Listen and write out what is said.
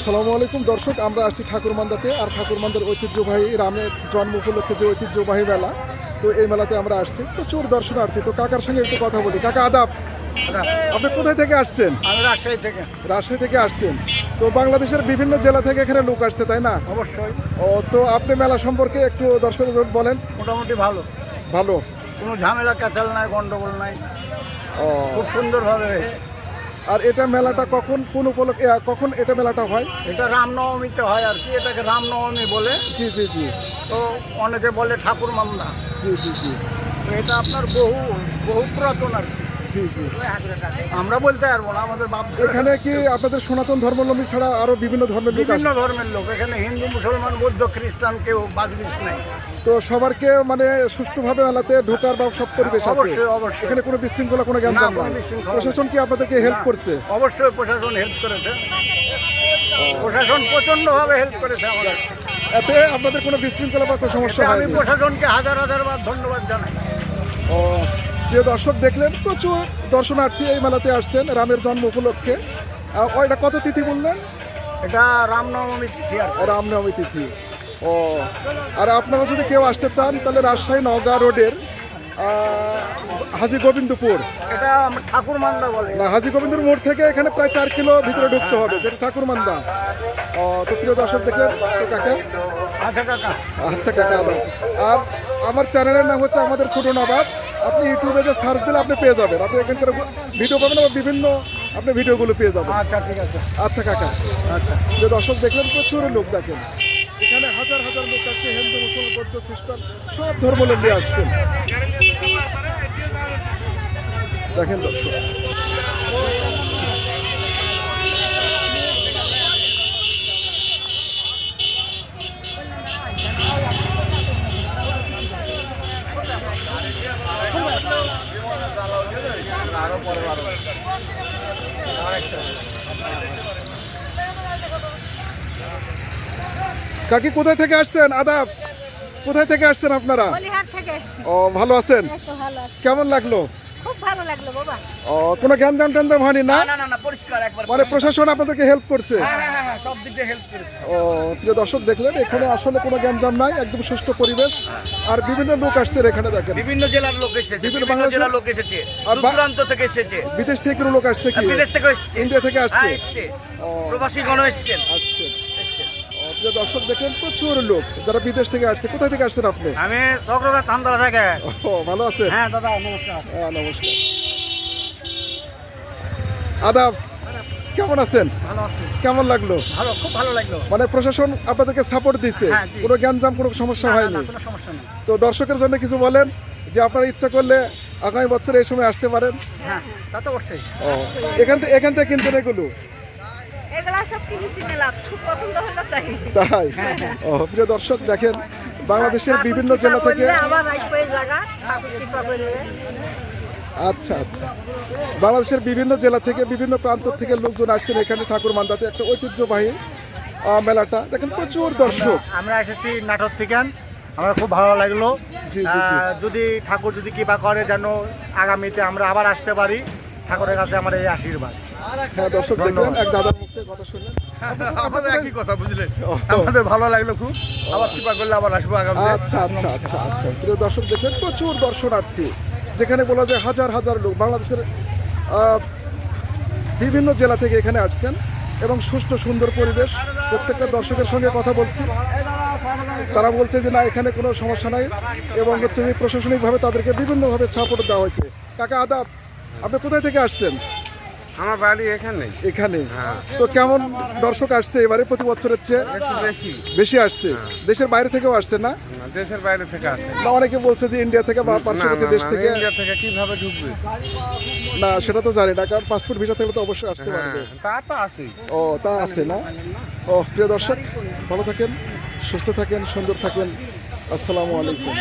আসসালামু আলাইকুম। দর্শক আমরা আছি ঠাকুরমান্দাতে আর ঠাকুরমান্দার ঐতিহ্যবাহী রামের জন্ম উপলক্ষে যে ঐতিহ্যবাহী মেলা তো এই মেলাতে আমরা আসছি। প্রচুর দর্শনার্থী। তো কাকার সঙ্গে একটু কথা বলি। কাকা আদাব। আপনি কোথায় থেকে আসছেন? রাজশাহী থেকে। রাজশাহী থেকে আসছেন। তো বাংলাদেশের বিভিন্ন জেলা থেকে এখানে লোক আসছে তাই না? অবশ্যই। ও তো আপনি মেলা সম্পর্কে একটু দর্শকদের বলেন। মোটামুটি ভালো। ভালো। কোনো ঝামেলা ক্যাচাল নাই গন্ডগোল নাই। ও। খুব সুন্দরভাবে আর এটা মেলাটা কখন কোন উপলক্ষে কখন এটা মেলাটা হয়? এটা রামনবমীতে হয় আর কি এটাকে রামনবমী বলে। জি জি জি। তো অনেকে বলে ঠাকুর মামলা। জি জি জি। তো এটা আপনার বহু বহু পুরাতন আর কি। জি জি। আমরা বলতে পারব না আমাদের বাপ এখানে কি আপনাদের সনাতন ধর্মাবলম্বী ছাড়া আরও বিভিন্ন ধর্মের লোক বিভিন্ন ধর্মের লোক। এখানে হিন্দু মুসলমান বৌদ্ধ খ্রিস্টান কেউ বাজবিস নাই। তো সবারকে মানে সুষ্ঠুভাবে মেলাতে ঢোকার বা সব পরিবেশ আছে? অবশ্যই, অবশ্যই। এখানে কোনো বিশৃঙ্খলা কোনো জ্ঞান প্রশাসন কি আপনাদেরকে হেল্প করছে? অবশ্যই প্রশাসন হেল্প করেছে। প্রশাসন প্রচন্ডভাবে হেল্প করেছে আমাদের। এতে আপনাদের কোনো বিশৃঙ্খলা বা কোনো সমস্যা আমি প্রশাসনকে হাজার হাজার বার ধন্যবাদ জানাই। ও প্রিয় দর্শক দেখলেন প্রচুর দর্শনার্থী এই মেলাতে আসছেন রামের জন্ম উপলক্ষে। আহ, ও, এটা কত তিথি বললেন? এটা রামনবমী তিথি রামনবমী তিথি। ও। আর আপনারা যদি কেউ আসতে চান তাহলে রাজশাহী নওগাঁ রোডের হাজি গোবিন্দপুর। এটা আমরা ঠাকুর বলে। না হাজি গোবিন্দপুর মোড় থেকে এখানে প্রায় চার কিলো ভিতরে ঢুকতে হবে যেটা ঠাকুরমান্দা ও তো প্রিয় দর্শক দেখলেন তো কাকা? আচ্ছা কাকা। আচ্ছা কাকা আর আমার চ্যানেলের নাম হচ্ছে আমাদের ছোট নবাব। আপনি ইউটিউবে যে সার্চ দিলে আপনি পেয়ে যাবেন। আপনি এখানকার ভিডিও পাবেন আবার বিভিন্ন আপনি ভিডিওগুলো পেয়ে যাবেন। আচ্ছা ঠিক আছে। আচ্ছা কাকা। আচ্ছা। যে দর্শক দেখলেন প্রচুর লোক দেখেন। এখানে হাজার হাজার লোক আসছে হিন্দু মুসলমান বৌদ্ধ খ্রিস্টান সব ধর্মলম্বী আসছেন। দেখেন দর্শক। কাকি কোথায় থেকে আসছেন? আদাব কোথায় থেকে আসছেন আপনারা? ও ভালো আছেন। কেমন লাগল? খুব ভালো ও কোনো জ্ঞান দান টান দাম হয়নি না? না না না পরিষ্কার একবার মানে প্রশাসন আপনাদেরকে হেল্প করছে? হ্যাঁ হ্যাঁ হ্যাঁ সব দিক দিয়ে হেল্প করেছে। ও প্রিয় দর্শক দেখলেন এখানে আসলে কোনো জ্ঞানজাম নাই একদম সুষ্ঠু পরিবেশ। আর বিভিন্ন লোক আসছে এখানে দেখেন। বিভিন্ন জেলার লোক এসেছে বিভিন্ন বাংলাদেশের- জেলার লোক এসেছে দূরান্ত থেকে এসেছে। বিদেশ থেকে কোনো লোক আসছে কি? বিদেশ থেকে এসেছে। ইন্ডিয়া থেকে আসছে। হ্যাঁ, এসছে। ও, প্রবাসীগণ এসেছেন আসছে। প্রিয় দর্শক দেখলেন প্রচুর লোক যারা বিদেশ থেকে আসছে। কোথায় থেকে আসছেন আপনি? আমি চক্রগা থান্দা থেকে। ও ভালো আছে হ্যাঁ দাদা নমস্কার। হ্যাঁ, নমস্কার। আদাব। কেমন আছেন? ভালো আছি। কেমন লাগল? ভালো খুব ভালো লাগল। মানে প্রশাসন আপনাদেরকে সাপোর্ট দিচ্ছে হ্যাঁ। কোনো জ্ঞানজাম কোনো সমস্যা হয়নি? কোনো সমস্যা নেই। তো দর্শকের জন্য কিছু বলেন যে আপনারা ইচ্ছা করলে আগামী বছর এই সময় আসতে পারেন। হ্যাঁ তা তো অবশ্যই। ও এখান থেকে এখান থেকে কিনতেন এগুলো? এগুলা সব কিনেছি মেলা খুব পছন্দ হলো তাই। তাই? ও প্রিয় দর্শক দেখেন বাংলাদেশের বিভিন্ন জেলা থেকে আচ্ছা আচ্ছা। বাংলাদেশের বিভিন্ন জেলা থেকে বিভিন্ন প্রান্ত থেকে লোকজন আসছেন এখানে ঠাকুর মান্দাতে। একটা ঐতিহ্যবাহী মেলাটা। দেখেন প্রচুর দর্শক। আমরা এসেছি নাটক থেকে। আমার খুব ভালো লাগল। যদি ঠাকুর যদি কৃপা করে যেন আগামীতে আমরা আবার আসতে পারি ঠাকুরের কাছে আমার এই আশীর্বাদ। হ্যাঁ দর্শক দেখলেন এক দাদার মুখে কথা শুনলেন। আমাদের একই কথা বুঝলেন? আমাদের ভালো লাগল খুব। আবার কৃপা করলে আবার আসব আগামী আচ্ছা আচ্ছা আচ্ছা আচ্ছা। প্রিয় দর্শক দেখলেন প্রচুর দর্শনার্থী। যেখানে বলা যায় হাজার হাজার লোক বাংলাদেশের বিভিন্ন জেলা থেকে এখানে আসছেন এবং সুষ্ঠু সুন্দর পরিবেশ, প্রত্যেকটা দর্শকের সঙ্গে কথা বলছি। তারা বলছে যে, না, এখানে কোনো সমস্যা নাই। এবং হচ্ছে যে প্রশাসনিকভাবে তাদেরকে বিভিন্নভাবে সাপোর্ট দেওয়া হয়েছে। কাকা, আদাব, আপনি কোথায় থেকে আসছেন? আমার বাড়ি এখানে। এখানে? তো কেমন দর্শক আসছে এবারে প্রতি বছরের চেয়ে? বেশি। বেশি আসছে? দেশের বাইরে থেকেও আসছে না? দেশের বাইরে থেকে আসে। না অনেকে বলছে যে ইন্ডিয়া থেকে বা পার্শ্ববর্তী দেশ থেকে। ইন্ডিয়া থেকে কীভাবে ঢুকবে? না সেটা তো জানি না কারণ পাসপোর্ট ভিসা থাকলে তো অবশ্যই আসতে হ্যাঁ পারবে। তা তো আছেই ও তা আছে না? ও প্রিয় দর্শক ভালো থাকেন সুস্থ থাকেন সুন্দর থাকেন। আসসালামু আলাইকুম।